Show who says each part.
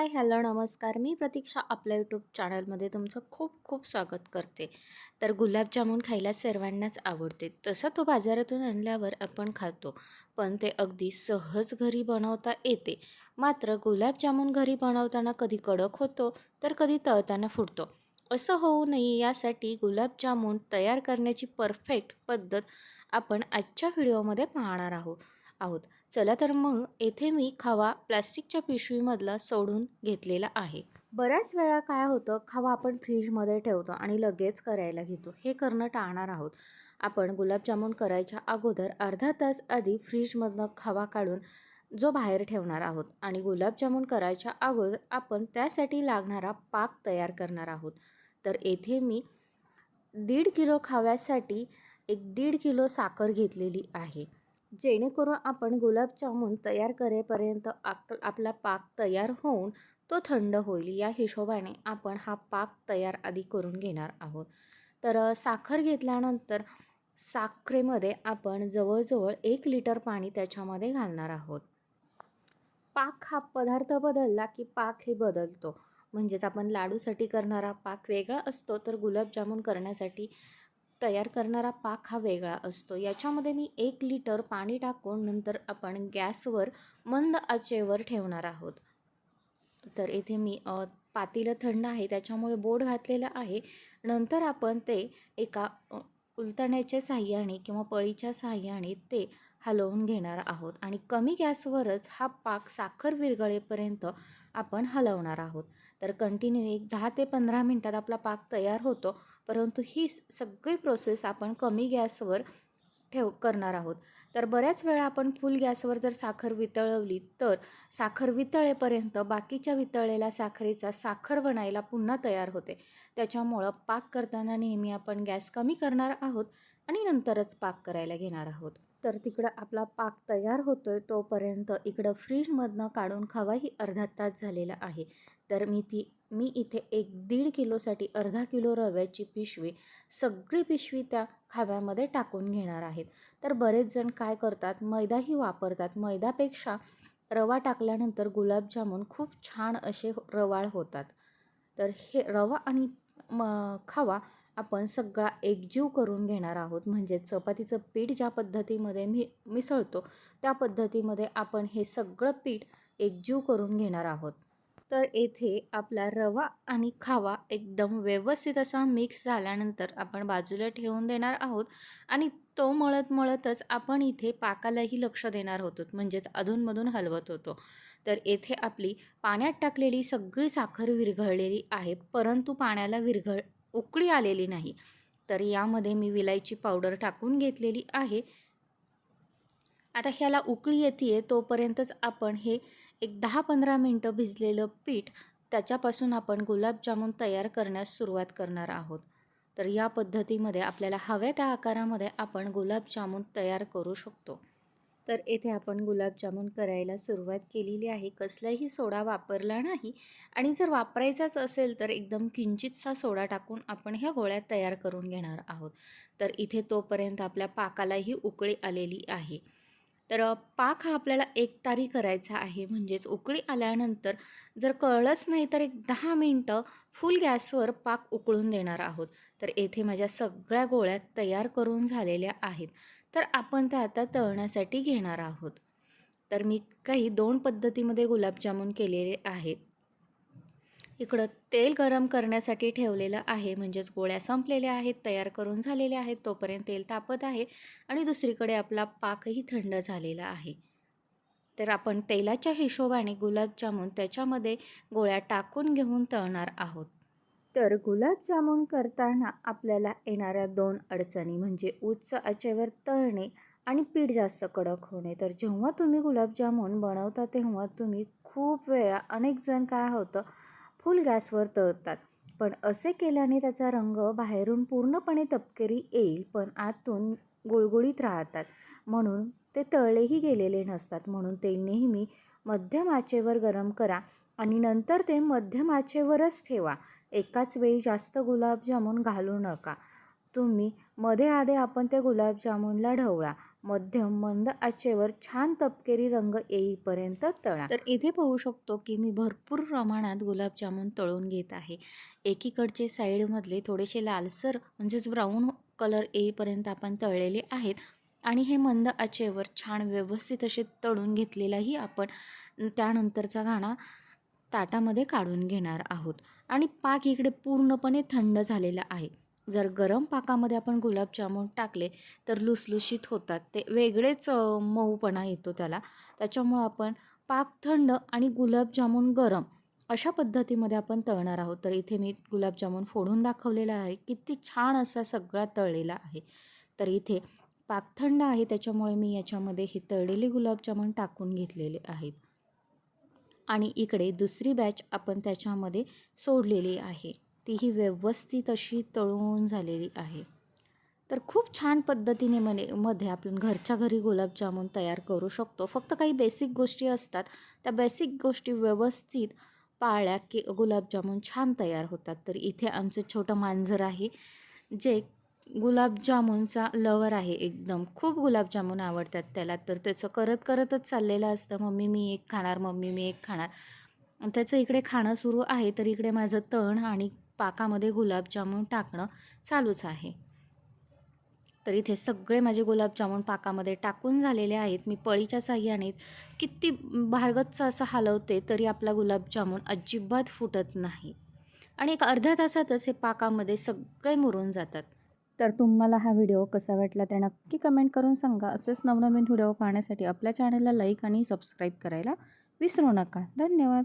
Speaker 1: Hi hello नमस्कार. मी प्रतीक्षा आपल्या YouTube चॅनलमध्ये तुमचं खूप खूप स्वागत करते. तर गुलाबजामुन खायला सर्वांनाच आवडते. तसं तो बाजारातून आणल्यावर आपण खातो पण ते अगदी सहज घरी बनवता येते. मात्र गुलाबजामुन घरी बनवताना कधी कडक होतो तर कधी तळताना फुटतो. असं होऊ नये यासाठी गुलाबजामुन तयार करण्याची परफेक्ट पद्धत आपण आजच्या व्हिडिओमध्ये पाहणार आहोत. आहोत. चला तर मग येथे मी खवा प्लास्टिकच्या पिशवीमधला सोडून घेतलेला आहे. बऱ्याच वेळा काय होतं खवा आपण फ्रीजमध्ये ठेवतो आणि लगेच करायला घेतो. हे करणं टाळणार आहोत. आपण गुलाबजामून करायच्या अगोदर अर्धा तास आधी फ्रीजमधनं खवा काढून जो बाहेर ठेवणार आहोत आणि गुलाबजामून करायच्या अगोदर आपण त्यासाठी लागणारा पाक तयार करणार आहोत. तर येथे मी दीड किलो खाव्यासाठी एक दीड किलो साखर घेतलेली आहे. जेणेकरून आपण गुलाबजामुन तयार करेपर्यंत आप आपला पाक तयार होऊन तो थंड होईल. या हिशोबाने आपण हा पाक तयार आधी करून घेणार आहोत. तर साखर घेतल्यानंतर साखरेमध्ये आपण जवळजवळ एक लिटर पाणी त्याच्यामध्ये घालणार आहोत. पाक हा पदार्थ बदलला की पाक हे बदलतो. म्हणजेच आपण लाडूसाठी करणारा पाक वेगळा असतो तर गुलाबजामुन करण्यासाठी तयार करणारा पाक हा वेगळा असतो. याच्यामध्ये मी एक लिटर पाणी टाकून नंतर आपण गॅसवर मंद आचेवर ठेवणार आहोत. तर इथे मी पातीलं थंड आहे त्याच्यामुळे बोट घातलेलं आहे. नंतर आपण ते एका उलतण्याच्या साह्याने किंवा पळीच्या साह्याने ते हलवून घेणार आहोत आणि कमी गॅसवरच हा पाक साखर विरघळेपर्यंत आपण हलवणार आहोत. तर कंटिन्यू एक दहा ते पंधरा मिनटात आपला पाक तयार होतो. परंतु ही सगळी प्रोसेस आपण कमी गॅसवर ठेव करणार आहोत. तर बऱ्याच वेळा आपण फुल गॅसवर जर साखर वितळवली तर साखर वितळेपर्यंत बाकीच्या वितळलेल्या साखरेचा साखर बनायला पुन्हा तयार होते. त्याच्यामुळं पाक करताना नेहमी आपण गॅस कमी करणार आहोत आणि नंतरच पाक करायला घेणार आहोत. तर तिकडं आपला पाक तयार होतो आहे तोपर्यंत इकडं फ्रीजमधनं काढून खवाही अर्धा तास झालेला आहे. तर मी ती मी इथे एक दीड किलोसाठी अर्धा किलो रव्याची पिशवी सगळी पिशवी त्या खाव्यामध्ये टाकून घेणार आहेत. तर बरेच जण काय करतात मैदाही वापरतात. मैदापेक्षा रवा टाकल्यानंतर गुलाबजामून खूप छान असे रवाळ होतात. तर हे रवा आणि म खवा आपण सगळा एकजीव करून घेणार आहोत. म्हणजेच चपातीचं पीठ ज्या पद्धतीमध्ये मी मिसळतो त्या पद्धतीमध्ये आपण हे सगळं पीठ एकजीव करून घेणार आहोत. तर येथे आपला रवा आणि खावा एकदम व्यवस्थित असा मिक्स झाल्यानंतर आपण बाजूला ठेवून देणार आहोत आणि तो मळत मळतच आपण इथे पाकालाही लक्ष देणार होतो म्हणजेच अधूनमधून हलवत होतो. तर येथे आपली पाण्यात टाकलेली सगळी साखर विरघळलेली आहे परंतु पाण्याला विरघळ उकळी आलेली नाही. तर यामध्ये मी विलायची पावडर टाकून घेतलेली आहे. आता ह्याला उकळी येते तोपर्यंतच आपण हे एक दहा पंधरा मिनटं भिजलेलं पीठ त्याच्यापासून आपण गुलाबजामुन तयार करण्यास सुरुवात करणार आहोत. तर या पद्धतीमध्ये आपल्याला हव्या त्या आकारामध्ये आपण गुलाबजामुन तयार करू शकतो. तर येथे आपण गुलाबजामुन करायला सुरुवात केलेली आहे. कसलाही सोडा वापरला नाही आणि जर वापरायचाच असेल तर एकदम किंचितसा सोडा टाकून आपण ह्या गोळ्या तयार करून घेणार आहोत. तर इथे तोपर्यंत आपल्या पाकालाही उकळी आलेली आहे. तर पाक हा आपल्याला एक तारी करायचा आहे. म्हणजेच उकळी आल्यानंतर जर कळलंच नाही तर एक दहा मिनटं फुल गॅसवर पाक उकळून देणार आहोत. तर येथे माझ्या सगळ्या गोळ्या तयार करून झालेल्या आहेत. तर आपण त्या आता तळण्यासाठी घेणार आहोत. तर मी काही दोन पद्धतीमध्ये गुलाबजामुन केलेले आहेत. इकडं तेल गरम करण्यासाठी ठेवलेलं आहे म्हणजेच गोळ्या संपलेल्या आहेत तयार करून झालेल्या आहेत तोपर्यंत तेल तापत आहे आणि दुसरीकडे आपला पाकही थंड झालेला आहे. तर आपण तेलाच्या हिशोबाने गुलाबजामुन त्याच्यामध्ये गोळ्या टाकून घेऊन तळणार आहोत. तर गुलाबजामुन करताना आपल्याला येणाऱ्या दोन अडचणी म्हणजे उच्च आचेवर तळणे आणि पीठ जास्त कडक होणे. तर जेव्हा तुम्ही गुलाबजामुन बनवता तेव्हा तुम्ही खूप वेळा अनेक जण काय होतं फुल गॅसवर तळतात. पण असे केल्याने त्याचा रंग बाहेरून पूर्णपणे तपकेरी येईल पण आतून गुळगुळीत राहतात. म्हणून ते तळलेही गेलेले नसतात. म्हणून तेल नेहमी मध्यम आचेवर गरम करा. आणि नंतर ते मध्यम आचेवरच ठेवा. एकाच वेळी जास्त गुलाबजामून घालू नका. तुम्ही मध्ये आधे आपण त्या गुलाबजामुनला ढवळा. मध्यम मंद आचेवर छान तपकेरी रंग येईपर्यंत तळा. तर इथे पाहू शकतो की मी भरपूर प्रमाणात गुलाबजामुन तळून घेत आहे. एकीकडचे साईडमधले थोडेसे लालसर म्हणजेच ब्राऊन कलर येईपर्यंत आपण तळलेले आहेत. आणि हे मंद आचेवर छान व्यवस्थित असे तळून घेतलेलाही आपण त्यानंतरचा घाणा ताटामध्ये काढून घेणार आहोत. आणि पाक इकडे पूर्णपणे थंड झालेला आहे. जर गरम पाकामध्ये आपण गुलाबजामुन टाकले तर लुसलुशीत होतात. ते वेगळेच मऊपणा येतो त्याला. त्याच्यामुळं आपण पाक थंड आणि गुलाबजामुन गरम अशा पद्धतीमध्ये आपण तळणार आहोत. तर इथे मी गुलाबजामुन फोडून दाखवलेला आहे. किती छान असा सगळा तळलेला आहे. तर इथे पाक थंड आहे. त्याच्यामुळे मी याच्यामध्ये हे तळलेले गुलाबजामुन टाकून घेतलेले आहेत. आणि इकडे दुसरी बॅच आपण त्याच्यामध्ये सोडलेली आहे. तीही व्यवस्थित अशी तळून झालेली आहे. तर खूप छान पद्धतीने मने मध्ये आपण घरच्या घरी गुलाबजामुन तयार करू शकतो. फक्त काही बेसिक गोष्टी असतात. त्या बेसिक गोष्टी व्यवस्थित पाळल्या की गुलाबजामुन छान तयार होतात. तर इथे आमचं छोटं मांजर आहे जे गुलाबजामुनचा लवर आहे एकदम. खूप गुलाबजामुन आवडतात त्याला. तर त्याचं करत करतच चाललेलं असतं. मम्मी मी एक खाणार मम्मी मी एक खाणार. त्याचं इकडे खाणं सुरू आहे तर इकडे माझं तण आणि पाकामध्ये गुलाबजामुन टाकणं चालूच आहे. तर इथे सगळे माझे गुलाबजामुन पाकामध्ये टाकून झालेले आहेत. मी पळीच्या साह्याने किती भारगतचं असं हलवते तरी आपला गुलाबजामुन अजिबात फुटत नाही. आणि एक अर्ध्या तासातच हे पाकामध्ये सगळे मुरून जातात. तर तुम्हाला हा व्हिडिओ कसा वाटला ते नक्की कमेंट करून सांगा. असेच नवनवीन व्हिडिओ पाहण्यासाठी आपल्या चॅनलला लाईक आणि सबस्क्राईब करायला विसरू नका. धन्यवाद.